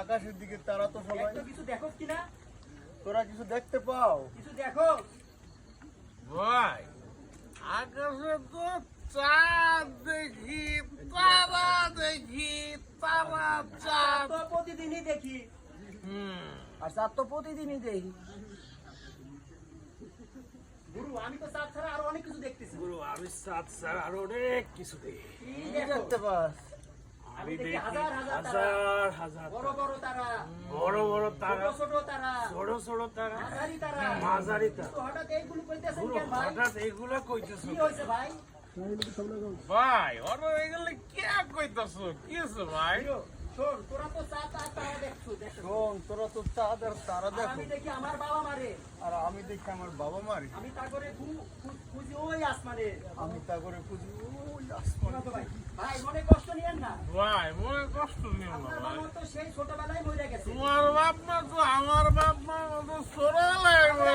আকাশের দিকে তোরা তো সবাই। কিছু দেখো কিনা তোরা কিছু দেখতে পাও? কিছু দেখো। ভাই আকাশে তো চাঁদ দেখি তারা দেখি তারা চাঁদ প্রতিদিনই দেখি। হুম। আর চাঁদ তো প্রতিদিনই দেখি। আমি তো চাঁদ ছাড়া আরও অনেক কিছু দেখতেছি। গুরু আমি সাত স্যার আর অনেক কিছু দেখি। দেখতে পাস। আমি দেখি হাজার হাজার হাজার বড় বড় তারা বড় বড় তারা ছোট তারা ছোট ছোট তারা মাঝারি তারা। মাঝারি তারা। হঠাৎ এইগুলো কইতেছেন কেন ভাই? হঠাৎ এগুলো কইতেছ কি হয়েছে ভাই? ভাই ওরা এগুলো কে কইতাছ? কি আছে ভাই? শোন তোরা তো চাঁদ আর তারা দেখছ দেখছ শোন তোরা তো চাঁদ আর তারা দেখো আমি দেখি। আমার বাবা মারে। আর আমি দেখি আমার বাবা মারি। আমি তা করে খুঁজি ওই আসমানে। আমি তা করে খুঁজি ওই আসমান। ভাই ভাই মনে কষ্ট নিয়েন না। ভাই মনে কষ্ট নিও না বাবা তো সেই ছোটবেলায় মরে গেছে। তোমার বাপ মা তো আমার বাপ মা তো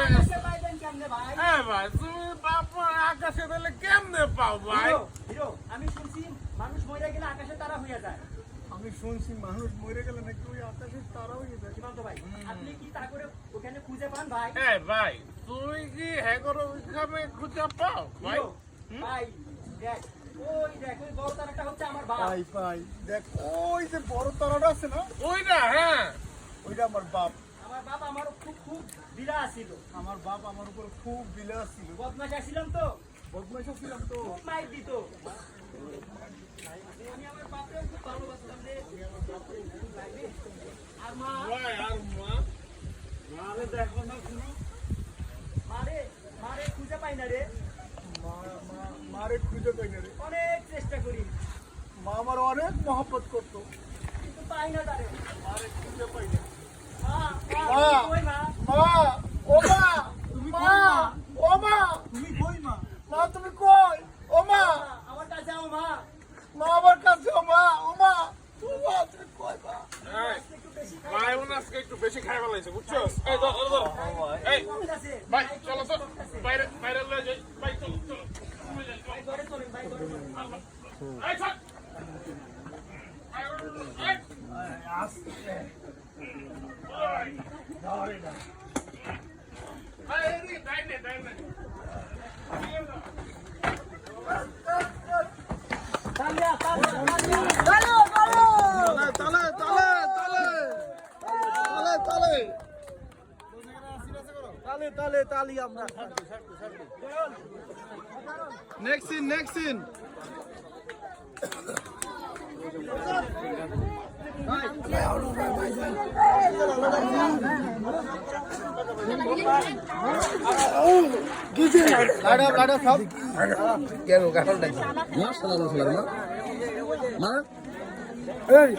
আকাশে পাইবেন কেমনে ভাই? হ্যাঁ ভাই তুমি বাপ মা আকাশে দিলে কেমনে পাও ভাই? হিরো, আমি শুনছি মানুষ মরে গেলে আকাশে তারা হয়ে যায়। আমি শুনছি মানুষ মরে গেলে নাকি ওই আকাশের তারা হয়ে যায় সীমান্ত ভাই আপনি কি তা করে ওখানে খুঁজে পান ভাই? হ্যাঁ ভাই তুমি কি হ্যাঁ করো ওইখানে খুঁজে পাও? ভাই ভাই দেখ ওই দেখ ওই বড় তারাটা হচ্ছে আমার বাপ। পাই পাই দেখ ওই যে বড় তারাটা আছে না? ওইটা হ্যাঁ। ওইটা আমার বাপ। আমার বাপ আমার খুব খুব বিরা ছিল আমার বাপ আমার উপর খুব বিলাস ছিল। বদমাশ ছিলাম তো। বদমাইশও ছিলাম তো। খুব মাইর দিত। আমি আমার চেষ্টা করি মা আমার অনেক মহব্বত করতো কিন্তু পাই না তারে মারে খুঁজে পাই না মা তুমি কই মা তুমি কই ও মা মা, আমার কাছে আও মা মা আমার কাছে ও মা ও মা ও মা তুমি কই মা এই, একটু বেশি খাই ফেলাইছে বুঝছ এই ধর এই ভাই চলো তো বাইরে বাইরে লয়ে যাই ভাই চলো চলো ভাই ঘরে চলেন ভাই ঘরে চলেন এই চল এই, এই, এই, দাই নে, দাই নে। তালিয়া তালিয়া তালিয়া চলো চলো তালে তালে তালে তালে। তালে তালে তালে আমরা। নেক্সট সিন নেক্সট সিন লাডা লাডা সব। কেন কাটল মা সালাম সালাম মা মা এই।